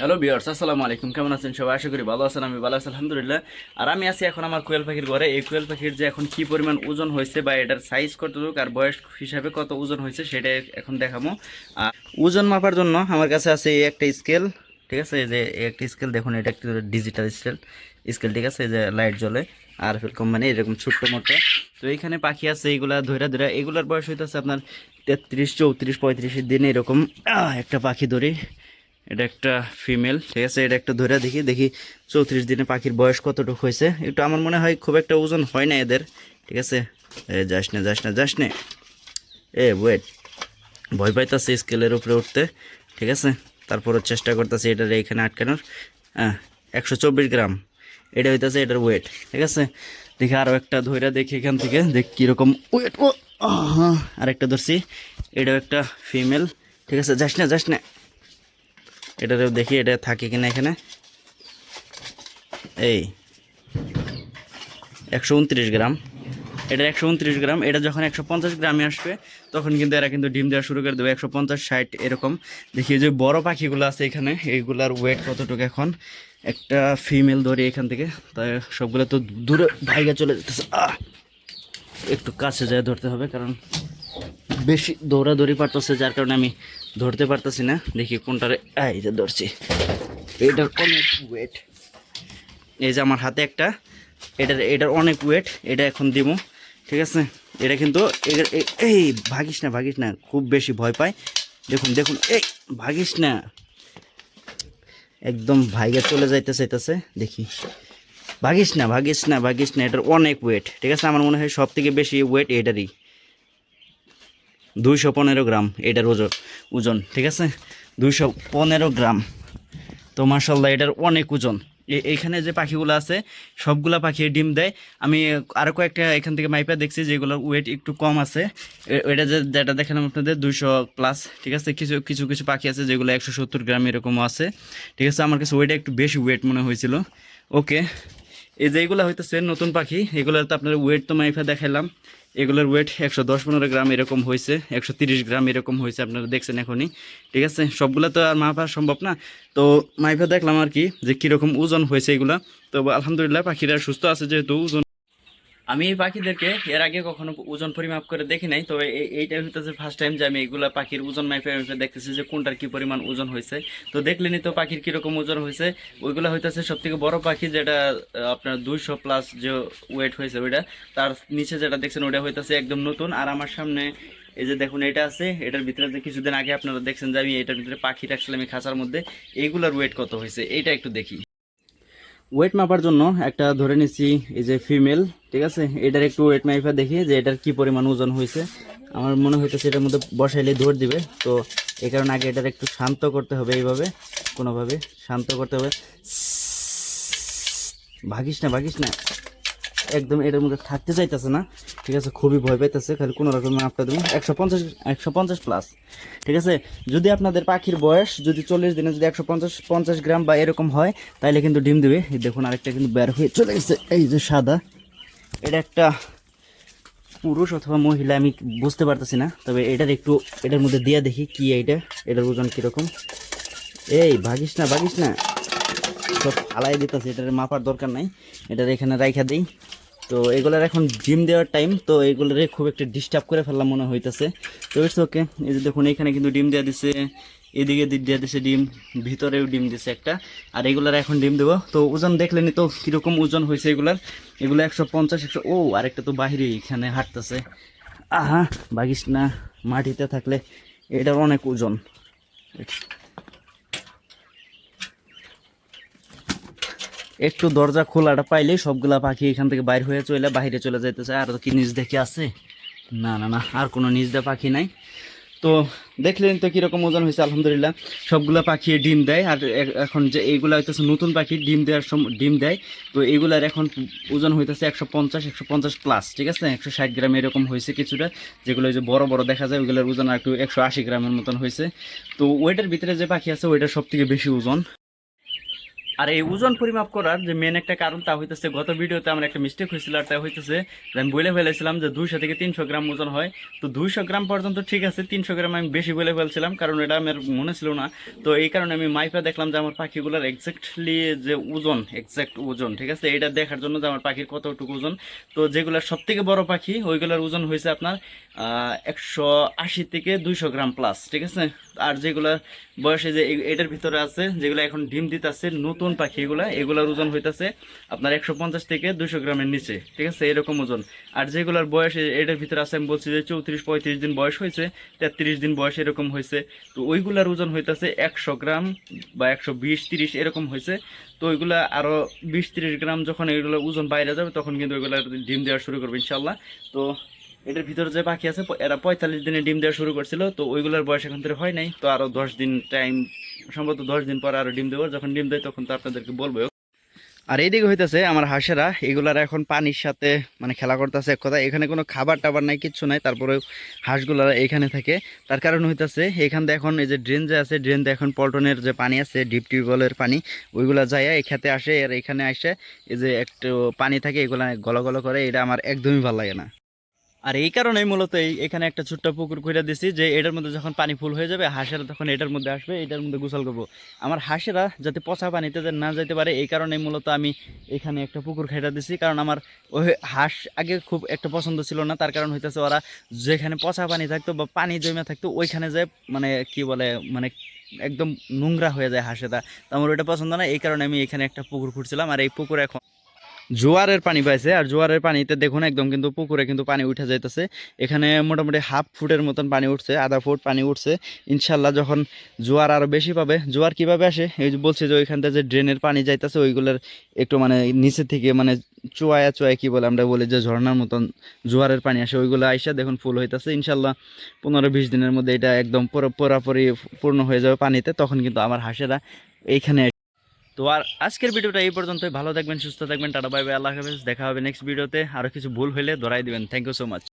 Hello বিয়ার্স আসসালামু আলাইকুম। কেমন আছেন সবাই? আশা করি ভালো আছেন, আমি ভালো আছি, আলহামদুলিল্লাহ। আর আমি আছি এখন আমার কোয়েল পাখির ঘরে। এই কোয়েল পাখির যে এখন কি পরিমাণ ওজন হয়েছে বা এটার সাইজ কতটুকু আর বয়স হিসাবে কত ওজন হয়েছে সেটা এখন দেখাবো। আর ওজন মাপার জন্য আমার কাছে আছে এই একটা স্কেল ঠিক আছে? এই যে একটা স্কেল দেখুন, এটা একটু ডিজিটাল স্কেল স্কেল ঠিক আছে? এই যে লাইট জ্বলে আর ফিল কোম্পানি এরকম ছোট্ট মোটো। তো এইখানে পাখি আছে এইগুলা ধরে ধরে এগুলার বয়স হইতেছে আপনার তেত্রিশ, চৌত্রিশ, পঁয়ত্রিশের দিনে এরকম একটা পাখি ধরি এটা একটা ফিমেল ঠিক আছে? এটা একটা ধরে দেখি দেখি চৌত্রিশ দিনে পাখির বয়স কতটুকু হয়েছে। একটু আমার মনে হয় খুব একটা ওজন হয় না এদের ঠিক আছে? এ যাস না যাস না যাস না। এ ওয়েট ভয় পাইতেছে স্কেলের উপরে উঠতে ঠিক আছে? তারপরও চেষ্টা করতেছে এটার এইখানে আটকানোর। হ্যাঁ একশো চব্বিশ গ্রাম। এটা হইতেছে এটার ওয়েট ঠিক আছে? দেখি আরও একটা ধৈরা দেখি এখান থেকে দেখ কীরকম ওয়েট ও আহা, আরেকটা ধরছি। এটাও একটা ফিমেল ঠিক আছে? যাস না যাস না। এটারও দেখি, এটা থাকে কিনা এখানে? এই, একশো উনত্রিশ গ্রাম। এটা একশো উনত্রিশ গ্রাম, এটা যখন একশো পঞ্চাশ গ্রামে আসবে, তখন কিন্তু এরা কিন্তু ডিম দেওয়া শুরু করে দেবে। একশো পঞ্চাশ, ষাট এরকম। দেখি যে বড় পাখিগুলো আছে এখানে, এইগুলার ওয়েট কতটুকু এখন? একটা ফিমেল ধরি এখান থেকে তাই সবগুলো তো দূরে ভাইগা চলে যেতেছে। একটু কাছে যায় ধরতে হবে, কারণ বেশি দৌড়াদৌড়ি পারতেছে যার কারণে আমি ধরতে পারতেছি না। দেখি কোনটারে এই যে ধরছি। এটার অনেক ওয়েট এই যে আমার হাতে একটা। এটার এটার অনেক ওয়েট এটা এখন দিব ঠিক আছে? এটা কিন্তু এই ভাগিস না ভাগিস না। খুব বেশি ভয় পায়। দেখুন দেখুন। এই ভাগিস না। একদম ভাইগা চলে যাইতে চাইতেছে। দেখি। ভাগিস না ভাগিস না ভাগিস না। এটার অনেক ওয়েট ঠিক আছে? আমার মনে হয় সব থেকে বেশি ওয়েট এটারই। দুইশো পনেরো গ্রাম, এটার ওজন ওজন, ঠিক আছে? দুইশো পনেরো গ্রাম। তো মার্শাল্লাহ এটার অনেক ওজন। এইখানে যে পাখিগুলো আছে, সবগুলা পাখি ডিম দেয়। আমি আরও কয়েকটা এখান থেকে মাইপা দেখছি যেগুলোর ওয়েট একটু কম আছে। এটা যে, যেটা দেখালাম আপনাদের, দুইশো প্লাস ঠিক আছে? কিছু কিছু কিছু পাখি আছে যেগুলো একশো সত্তর গ্রাম এরকমও আছে। ঠিক আছে, আমার কাছে ওয়েটটা একটু বেশি ওয়েট মনে হয়েছিল। ওকে, এই যে এগুলো হইতেছে নতুন পাখি, এগুলোর তো আপনার ওয়েট তো মাইফা দেখাইলাম। এগুলোর ওয়েট একশো দশ পনেরো গ্রাম এরকম হয়েছে, একশো তিরিশ গ্রাম এরকম হয়েছে আপনারা দেখছেন এখনই। ঠিক আছে? সবগুলো তো আর মাপা সম্ভব না। তো মাইফা দেখলাম আর কি যে কীরকম ওজন হয়েছে এগুলা। তো আলহামদুলিল্লাহ পাখিরা সুস্থ আছে যেহেতু ওজন আমি এই পাখিদেরকে এর আগে কখনো ওজন পরিমাপ করে দেখি নাই, তবে এই- এইটা হইতেছে ফার্স্ট টাইম যে আমি এগুলা পাখির ওজন মাইপে মাইপে দেখতেছি যে কোনটার কি পরিমাণ ওজন হয়েছে তো দেখলেনি তো পাখির কীরকম ওজন হয়েছে ওইগুলো হইতেছে সব থেকে বড় পাখি যেটা আপনার দুইশো প্লাস যে ওয়েট হয়েছে ওইটা, তার নিচে যেটা দেখছেন ওইটা হইতেছে একদম নতুন। আর আমার সামনে এই যে দেখুন, এটা আছে, এটার ভিতরে যে কিছুদিন আগে আপনারা দেখছেন যে আমি এটার ভিতরে পাখি রাখছিলাম আমি খাঁচার মধ্যে এইগুলার ওয়েট কত হয়েছে এইটা একটু দেখি। ওয়েট মাপার জন্য একটা ধরে নিচ্ছি, এই যে ফিমেল ঠিক আছে? এটার একটু ওয়েট মাইফা দেখি যে এটার কি পরিমাণ ওজন হয়েছে। আমার মনে হইতেছে এটার মধ্যে বসাইলে ধর দিবে। তো এ কারণে আগে এটার একটু শান্ত করতে হবে এইভাবে, কোনোভাবে শান্ত করতে হবে। ভাগিস না ভাগিস না। একদম এটার মধ্যে থাকতে চাইতেছে না। ঠিক আছে? খুবই ভয় পাইতেছে। খালি কোনো রকম মাপটা দেবো একশো পঞ্চাশ একশো পঞ্চাশ প্লাস ঠিক আছে? যদি আপনাদের পাখির বয়স যদি চল্লিশ দিনে যদি একশো পঞ্চাশ পঞ্চাশ গ্রাম বা এরকম হয় তাহলে কিন্তু ডিম দেবে। দেখুন, আরেকটা কিন্তু বের হয়ে চলে গেছে। এই যে সাদা, এটা একটা পুরুষ অথবা মহিলা, আমি বুঝতে পারতেছি না। তবে এটার একটু, এটার মধ্যে দিয়ে দেখি কি এইটা, এটার ওজন কীরকম। এই, ভাগিস না ভাগিস না। সব ফালাই দিতেছে, এটার মাপার দরকার নাই। এটার এখানে রাইখা দিই। তো এগুলার এখন ডিম দেওয়ার টাইম তো এগুলোরে খুব একটা ডিস্টার্ব করে ফেললাম মনে হইতেছে। তো ইটস ওকে এই যে দেখুন, এখানে কিন্তু ডিম দেওয়া দিছে, এদিকে দেওয়া দিছে ডিম, ভিতরেও ডিম দিছে একটা, আর এগুলার এখন ডিম দেবো। তো ওজন দেখলেনি তো কীরকম ওজন হয়েছে এগুলার? এগুলো একশো পঞ্চাশ, একশো ও, আরেকটা তো বাহিরে এখানে হাঁটতেছে। আহা বাগিস না, মাটিতে থাকলে এটার অনেক ওজন। একটু দরজা খোলাটা পাইলেই সবগুলা পাখি এখান থেকে বাইর হয়ে চলে বাইরে চলে যাইতেছে। আর তো কি নিজ দেখে আছে? না না না, আর কোনো নিজ দা পাখি নাই। তো দেখলেন তো কীরকম ওজন হয়েছে, আলহামদুলিল্লাহ। সবগুলা পাখি ডিম দেয়, আর এখন যে এইগুলা হইতেছে নতুন পাখি, ডিম দেওয়ার সময় ডিম দেয়। তো এইগুলার এখন ওজন হইতেছে একশো পঞ্চাশ একশো পঞ্চাশ প্লাস ঠিক আছে? একশো ষাট গ্রাম এরকম হয়েছে কিছুটা। যেগুলো যে বড় বড় দেখা যায়, ওইগুলোর ওজন আর একটু একশো আশি গ্রামের মতন হয়েছে। তো ওইটার ভিতরে যে পাখি আছে, ওইটার সব থেকে বেশি ওজন। আর এই ওজন পরিমাপ করার যে মেন একটা কারণ তা হইতেছে, গত ভিডিওতে আমার একটা মিস্টেক হয়েছিল আর তা হইতেছে যে আমি বলে ফেলেছিলাম যে দুইশো থেকে তিনশো গ্রাম ওজন হয়। তো দুইশো গ্রাম পর্যন্ত ঠিক আছে, তিনশো গ্রাম আমি বেশি বলে ফেলছিলাম, কারণ এটা আমার মনে ছিল না। তো এই কারণে আমি মাইপা দেখলাম যে আমার পাখিগুলোর এক্স্যাক্টলি যে ওজন এক্স্যাক্ট ওজন, ঠিক আছে? এটা দেখার জন্য যে আমার পাখির কতটুকু ওজন। তো যেগুলোর সব থেকে বড় পাখি, ওইগুলোর ওজন হয়েছে আপনার একশো আশি থেকে দুইশো গ্রাম প্লাস ঠিক আছে? আর যেগুলা বয়সে যে এটার ভিতরে আছে, যেগুলো এখন ডিম দিতেছে, নতুন পাখি এগুলা, এগুলার ওজন হইতাছে আপনার একশো পঞ্চাশ থেকে দুশো গ্রামের নিচে, ঠিক আছে? এরকম ওজন। আর যেগুলোর বয়স এটার ভিতরে আছে, আমি বলছি যে চৌত্রিশ, পঁয়ত্রিশ দিন বয়স হয়েছে, তেত্রিশ দিন বয়স এরকম হয়েছে। তো ওইগুলার ওজন হইতাছে একশো গ্রাম বা একশো বিশ, তিরিশ এরকম হয়েছে। তো ওইগুলা আরও বিশ, তিরিশ গ্রাম যখন এগুলো ওজন বাইরে যাবে, তখন কিন্তু ওইগুলা ডিম দেওয়া শুরু করবে, ইনশাল্লাহ। তো এটার ভিতরে যে পাখি আছে এরা পঁয়তাল্লিশ দিনে ডিম দেওয়া শুরু করছিল, তো ওইগুলোর বয়স এখন থেকে হয় নাই। তো আরও দশ দিন টাইম সম্ভবত দশ দিন পর আরও ডিম দেবো। যখন ডিম দেয় তখন তো আপনাদেরকে বলব আর এইদিকে হইতেছে আমার হাঁসেরা, এগুলার এখন পানির সাথে মানে খেলা করতেছে এক কথা। এখানে কোনো খাবার টাবার নাই, কিচ্ছু নাই। তারপরেও হাঁসগুলার এখানে থাকে। তার কারণ হইতেছে এখান থেকে এখন এই যে ড্রেন যে আছে, ড্রেন এখন পল্টনের যে পানি আছে, ডিপ টিউবওয়েলের পানি, ওইগুলা যায় এই খেতে আসে। আর এখানে আসে, এই যে একটু পানি থাকে, এগুলা গলো গলো করে। এটা আমার একদমই ভালো লাগে না। আর এই কারণেই মূলত এই এখানে একটা ছোট্ট পুকুর করে দিছি যে এটার মধ্যে যখন পানি ফুল হয়ে যাবে, হাঁসেরা তখন এটার মধ্যে আসবে, এটার মধ্যে গোসল করব। আমার হাঁসেরা যাতে পচা পানিতে যে না যেতে পারে, এই কারণে মূলত আমি এখানে একটা পুকুর খাইটা দিছি। কারণ আমার ওই হাঁস আগে খুব একটা পছন্দ ছিল না, তার কারণ হইতেছে ওরা যেখানে পচা পানি থাকতো বা পানি জমে থাকতো, ওইখানে যায় মানে কি বলে মানে একদম নোংরা হয়ে যায় হাঁসেরা। তো আমার ওইটা পছন্দ না, এই কারণে আমি এখানে একটা পুকুর খুঁড়ছিলাম। আর এই পুকুর এখন জোয়ারের পানি পাইছে, আর জোয়ারের পানিতে দেখুন একদম কিন্তু পুকুরে কিন্তু পানি উঠে যাইতেছে। এখানে মোটামুটি হাফ ফুটের মতন পানি উঠছে, আধা ফুট পানি উঠছে। ইনশাল্লাহ যখন জোয়ার আরও বেশি পাবে, জোয়ার কীভাবে আসে? এই বলছি যে ওইখানটা যে ড্রেনের পানি যাইতেছে, ওইগুলোর একটু মানে নিচে থেকে মানে চুয়ায়া চুয়ায় কি বলে আমরা বলি যে ঝর্নার মতন জোয়ারের পানি আসে, ওইগুলো আইসা দেখুন ফুল হইতেছে। ইনশাল্লাহ পনেরো বিশ দিনের মধ্যে এটা একদম পুরো, পুরাপুরি পূর্ণ হয়ে যাবে পানিতে, তখন কিন্তু আমার হাঁসেরা এইখানে তো আর আজকের ভিডিওটা এই পর্যন্তই। ভালো থাকবেন, সুস্থ থাকবেন, টাটা, বাই বাই, আল্লাহ হাফেজ। দেখা হবে নেক্সট ভিডিওতে আরও কিছু ভুল হলে ধরাই দিবেন। Thank you so much